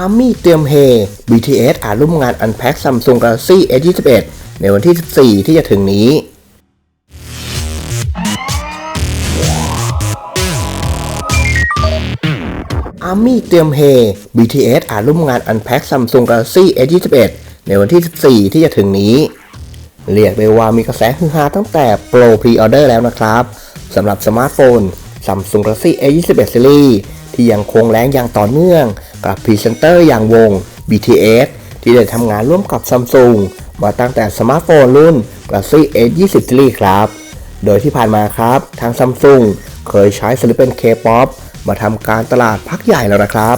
อาร์มี่เตรียมเฮ BTS อาจร่วมงาน Unpack Samsung Galaxy S21 ในวันที่ 14 ที่จะถึงนี้อาร์มี่เตรียมเฮ BTS อาจร่วมงาน Unpack Samsung Galaxy S21 ในวันที่ 14 ที่จะถึงนี้ เรียกได้ว่ามีกระแสฮือฮาตั้งแต่โปรพรีออเดอร์แล้วนะครับสำหรับสมาร์ทโฟน Samsung Galaxy A21 Series ที่ยังคงแรงอย่างต่อเนื่อง กับพรีเซนเตอร์อย่างวง BTS ที่ได้ทำงานร่วมกับ Samsung มาตั้งแต่สมาร์ทโฟนรุ่น Galaxy A20 Series ครับ โดยที่ผ่านมาครับ ทาง Samsung เคยใช้ศิลปิน K-POP มาทำการตลาดพักใหญ่แล้วนะครับ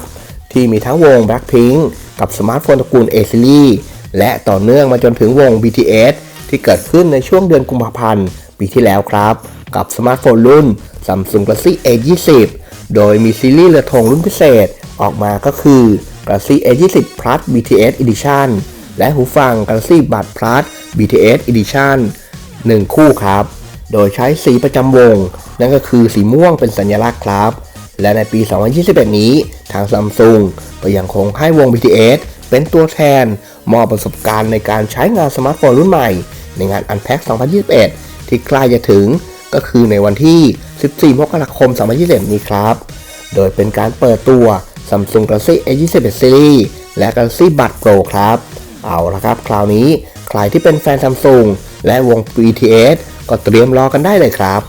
ที่มีทั้งวง Blackpink กับสมาร์ทโฟนตระกูล A Series และต่อเนื่องมาจนถึงวง BTS ที่เกิดขึ้นในช่วงเดือนกุมภาพันธ์ปีที่แล้วครับ กับสมาร์ทโฟนรุ่น Samsung Galaxy A20 โดยมีซีรีส์เรือธงรุ่นพิเศษ ออกมาก็คือ Galaxy A20 Plus BTS Edition และหูฟัง Galaxy Buds Plus BTS Edition 1 คู่ครับ โดยใช้สีประจำวง นั่นก็คือสีม่วงเป็นสัญลักษณ์ครับ และในปี 2021 นี้ทาง Samsung ก็ยังคงให้วง BTS เป็นตัวแทนมอบประสบการณ์ในการใช้งานสมาร์ทโฟนรุ่นใหม่ ในงาน Unpack 2021 ที่ใกล้จะถึงก็คือในวันที่ 14 มกราคม 2021 นี้ครับ โดยเป็นการเปิดตัว Samsung Galaxy A21 Series และ Galaxy Buds Pro ครับ เอาละครับ คราวนี้ใครที่เป็นแฟน Samsung และวง BTS ก็เตรียมรอกันได้เลยครับ